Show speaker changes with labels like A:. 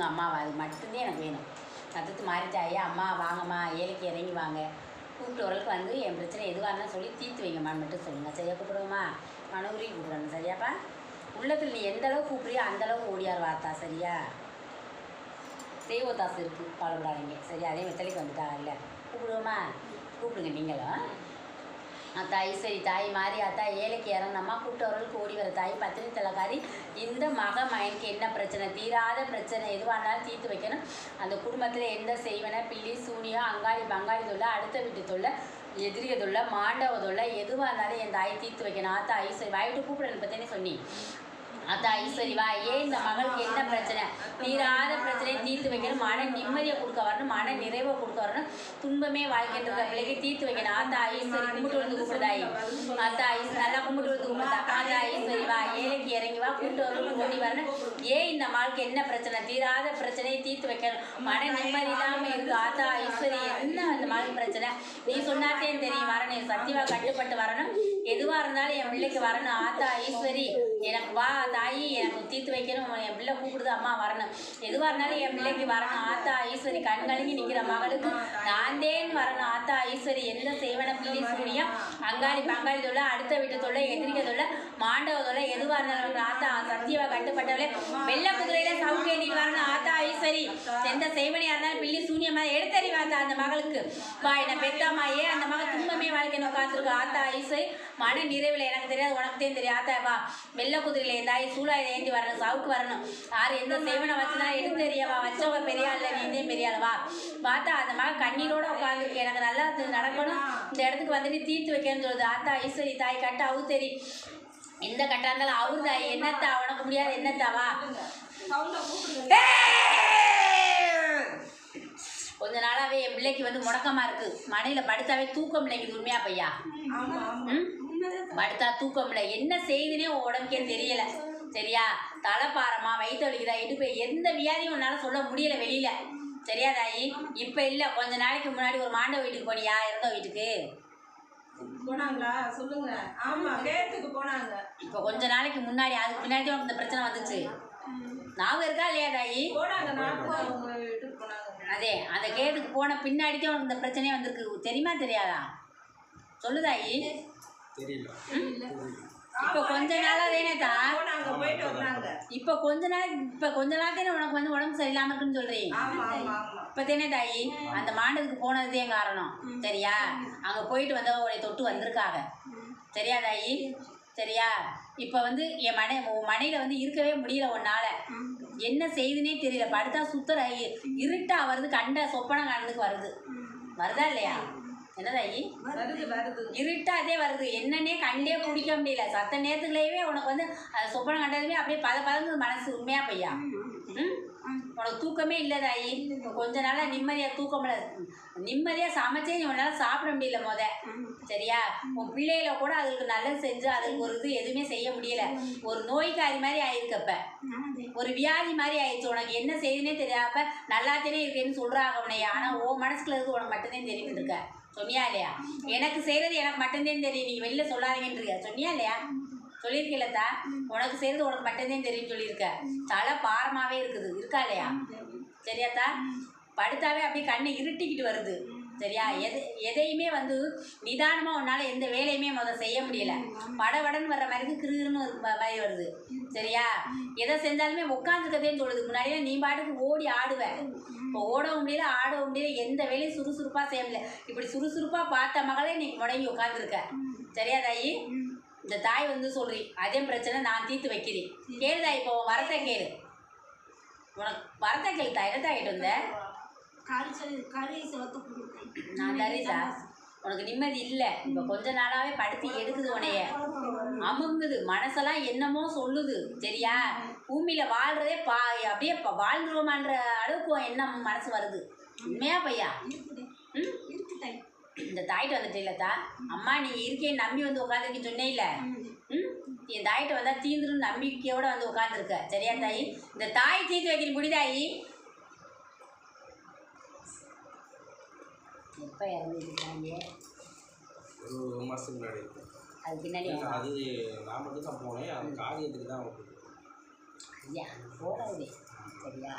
A: கூப்பிடுங்க அம்மாவை அது மட்டும்தான் எனக்கு வேணும். சத்தத்து மாறிட்டாயே அம்மா வாங்கம்மா ஏழைக்கு இறங்கி வாங்க. கூப்பிட்டு வரலுக்கு வந்து என் பிரச்சனை எதுவாக இருந்தாலும் சொல்லி தீர்த்து வைங்கம்மான்னு மட்டும் சொல்லுங்கள் சரியாக கூப்பிடுவோமா? மனோரி கூப்பிடுவாங்க சரியாப்பா? உள்ளத்தில் நீ எந்த அளவு கூப்பிடுறியோ அந்த ஓடியார் வார்த்தா சரியா? தெய்வத்தாசு இருக்குது பாலப்படாதீங்க சரி அதே வெத்தலைக்கு வந்துட்டாங்கல்ல. கூப்பிடுவோமா? கூப்பிடுங்க நீங்களும். அத்தா ஈஸ்வரி தாய் மாறி அத்தா ஏழைக்கு இறந்தம்மா கூப்பிட்டு வரலுக்கு ஓடி வர தாய் பத்தினி தலைக்காரி இந்த மக மயனுக்கு என்ன பிரச்சனை? தீராத பிரச்சனை. எதுவாக இருந்தாலும் தீர்த்து வைக்கணும். அந்த குடும்பத்தில் எந்த செய்வன? பில்லி சூனியம் அங்காளி பங்காளி தொல்லை அடுத்த வீட்டு தொல்லை எதிரிய தொல்லை மாண்டவ தொல்லை எதுவாக இருந்தாலும் என் தாய் தீர்த்து வைக்கணும். ஆத்தா ஈஸ்வரி வாய்ட்டு கூப்பிடணும் பற்றினே சொன்னி அதான் ஈஸ்வரி வா. ஏன் இந்த மகளுக்கு என்ன பிரச்சனை? தீராத பிரச்சனையை தீர்த்து வைக்கணும். மன நிம்மதியை கொடுக்க வரணும். மன நிறைவை கொடுக்க வரணும். துன்பமே வாழ்க்கைன்ற பிள்ளைக்கு தீர்த்து வைக்கணும். ஆத்தா ஐஸ்வரி கும்பிட்டு வந்து கூப்பிடுதாயி அத்தா ஐஸ் நல்லா கும்பிட்டு வந்து கும்பிடுதா ஆத்தா ஈஸ்வரி வா. ஏன் இறங்கி கூட்டு வரணும் ஓடி வரணும் ஏன் இந்த மகளுக்கு என்ன பிரச்சனை? தீராத பிரச்சனையை தீர்த்து வைக்கணும். மன நிம்மதி இல்லாமல் இருக்கு. ஆத்தா ஈஸ்வரி என்ன அந்த மாளுக்கு பிரச்சனை? நீ சொன்னாத்தே தெரியும். வரணும். சத்தியவா கட்டுப்பட்டு வரணும். எதுவாக இருந்தாலும் என் பிள்ளைக்கு வரணும். ஆத்தா ஈஸ்வரி எனக்கு வா தாயி எனக்கு தீர்த்து வைக்கணும். என் பிள்ளை கூப்பிடுது அம்மா வரணும். எதுவாக இருந்தாலும் என் பிள்ளைக்கு வரணும். ஆத்தா ஈஸ்வரி கண் கலங்கி நிற்கிற மகளுக்கு நான் தேன் வரணும். ஆத்தா ஈஸ்வரி எந்த செய்வன பிள்ளை சூனியம்? அங்காளி பங்காளி தொல்லை அடுத்த வீட்டு தொல்லை எதிரிக்க தொல்லை மாண்டவ தொல்லை எதுவாக இருந்தாலும் ஆத்தா சத்தியவா கட்டுப்பட்டவளே. வெள்ள குதிரையில சவுக்கு நீ வரணும் ஆத்தா ஐஸ்வரி. எந்த செய்வனையா இருந்தாலும் பிள்ளை சூனியமா எடுத்தறிவாத்தா அந்த மகளுக்கு. வா என்ன பெத்தாமாயே அந்த மகள் துன்பமே வாழ்க்கை உட்காந்துருக்கு ஆத்தா ஐஸ்வரி மன நிறைவில் எனக்கு தெரியாது உனக்கு தெரியும் ஆத்தா வா. வெள்ள குதிரையில இருந்தாய் சூழாயில ஏந்தி வரணும் சவுக்கு வரணும். யார் எந்த செய்வனை வச்சுதான் எடுத்து வச்சவங்க பெரியாள் இல்லை நீ இதே வா. பார்த்தா அந்த மகள் கண்ணீரோட உட்காந்துருக்கு எனக்கு நல்லா நடக்கணும். இந்த இடத்துக்கு வந்துட்டு தீர்த்து வைக்கணும்னு சொல்லுது. ஆத்தா ஐஸ்வரி தாய் கட்ட அவு தெரி எந்த கட்டா இருந்தாலும் அவரு தாய் என்னத்தா? உனக்கு முடியாது. என்னத்தாவா? கொஞ்ச நாளாவே என் பிள்ளைக்கு வந்து முடக்கமா இருக்கு. மனையில படுத்தாவே தூக்கம் இல்லைங்குது உண்மையா பையா? படுத்தா தூக்கம் இல்லை. என்ன செய்யுதுன்னே உன் உடம்புக்கே தெரியல. சரியா? தலைப்பாரமா வயிற்று வலிக்குதா? இடுப்பு எந்த வியாதியும் உன்னால சொல்ல முடியல வெளியில. சரியா தாயி? இப்ப இல்ல. கொஞ்ச நாளைக்கு முன்னாடி ஒரு மாண்டவ வீட்டுக்கு போனியா? இறந்த வீட்டுக்கு?
B: போனாங்களா? சொல்லுங்க. ஆமா கேட்டுக்கு போனாங்க.
A: இப்ப கொஞ்ச நாளைக்கு முன்னாடி அதுக்கு பின்னாடி இந்த பிரச்சனை வந்துச்சு. ஞாபகம் இருக்கா இல்லையா தாயி?
B: போனாங்க
A: அதே அந்த கேட்டுக்கு போன பின்னாடி தான் உனக்கு இந்த பிரச்சனையே வந்திருக்கு. தெரியுமா தெரியாதா? சொல்லுதாயி
C: தெரியல.
A: இப்போ கொஞ்ச நாளா
B: போயிட்டு வந்தாங்க
A: இப்போ கொஞ்ச நாள் இப்போ கொஞ்ச நாள் உனக்கு வந்து உடம்பு சரியில்லாம இருக்குன்னு சொல்றீங்க இப்போ தானே தாயி? அந்த மாண்டதுக்கு போனதுதே காரணம்? சரியா? அங்கே போயிட்டு வந்தவ உடைய தொட்டு வந்திருக்காங்க சரியா தாயி? சரியா? இப்போ வந்து என் மனை உன் மனையில் வந்து இருக்கவே முடியல உன்னால. என்ன செய்யுதுன்னே தெரியல. படுத்தா சுத்தர இருட்டா வருது கண்ட சொப்பனம் கண்ணுக்கு வருது. வருதா இல்லையா? என்ன தாயி
B: வருது. வருது
A: இருட்டாதே வருது. என்னன்னே கண்டே பிடிக்க முடியல. சத்த நேரத்துக்குள்ளேயே உனக்கு வந்து சொப்பனம் கண்டதுமே அப்படியே பத பதங்குது மனசு உண்மையா பையா ம் உனக்கு தூக்கமே இல்லை தாயி. இப்போ கொஞ்ச நாளாக நிம்மதியாக தூக்கம் நிம்மதியாக சமைச்சே உன்னால் சாப்பிட முடியல முத. சரியா? உன் பிள்ளைகளை கூட அதுக்கு நல்லது செஞ்சு அதுக்கு ஒரு இது எதுவுமே செய்ய முடியல. ஒரு நோய்க்காரி மாதிரி ஆயிருக்கப்ப. ஒரு வியாதி மாதிரி ஆயிடுச்சு. உனக்கு என்ன செய்யுதுன்னே தெரியாப்ப நல்லாத்தேனே இருக்கேன்னு சொல்கிறாங்க உன்னைய. ஆனால் ஓ மனசுக்குள்ள இருக்கு உனக்கு மட்டும்தான் இருக்க. சொன்னியா இல்லையா? எனக்கு செய்கிறது எனக்கு மட்டும்தான் தெரியும். நீங்கள் வெளில சொல்லாதீங்கன்றியா? சொன்னியா இல்லையா? சொல்லியிருக்கீங்களா உனக்கு செய்கிறது உனக்கு மட்டும்தான் தெரியும்னு சொல்லியிருக்க. தலை பாரமாகவே இருக்குது. இருக்கா இல்லையா? சரியாத்தா படுத்தாவே அப்படியே கண்ணை இருட்டிக்கிட்டு வருது. சரியா? எது எதையுமே வந்து நிதானமாக உன்னால் எந்த வேலையுமே முத செய்ய முடியல. படபடன்னு வர்ற மாதிரி கிருன்னு மாதிரி வருது. சரியா? எதை செஞ்சாலுமே உட்காந்துக்கதேன்னு சொல்லுது முன்னாடியே நீ பாட்டுக்கு ஓடி ஆடுவ. இப்போ ஓடவும் முடியல ஆடவும் முடியல எந்த வேலையும் சுறுசுறுப்பாக செய்ய முடியல. இப்படி சுறுசுறுப்பாக பார்த்த மகளே நீ முடங்கி உட்காந்துருக்க சரியா தாயி? இந்த தாய் வந்து சொல்றி அதே பிரச்சனை நான் தீர்த்து வைக்கிறேன். கேளு தாய் இப்போ வரத்தை கேளு. உனக்கு வரத்தை கேளு தாய். என்ன தாயிட்டு வந்த?
D: கறி கொடுத்தேன்
A: நான் தரீதா? உனக்கு நிம்மதி இல்லை. இப்போ கொஞ்ச நாளாவே படுத்தி எடுக்குது உனைய அமுங்குது. மனசெல்லாம் என்னமோ சொல்லுது. சரியா? பூமியில வாழ்றதே பா அப்படியே வாழ்ந்துருவோமான்ற அளவுக்கு எண்ணம் மனசு வருது. உண்மையா பையா? இந்த தாயிட்ட வந்துட்டு இல்லத்தா அம்மா நீ இருக்கேன் நம்பி வந்து உட்காந்துருக்கு சொன்னே இல்லை. ம்? என் தாயிட்ட வந்தா தீந்துரும் நம்பிக்கையோட வந்து உட்காந்துருக்க சரியா தாயி? இந்த தாய் தீர்த்து வைக்கிற முடிதாயி? எப்போ இறந்துருக்காங்க.
C: ஒரு மாதத்துக்கு முன்னாடி
A: அது பின்னாடி
C: அது நான் மட்டும் தான் போனேன். அந்த காரியத்துக்கு தான்
A: ஐயா போடாதே சரியா?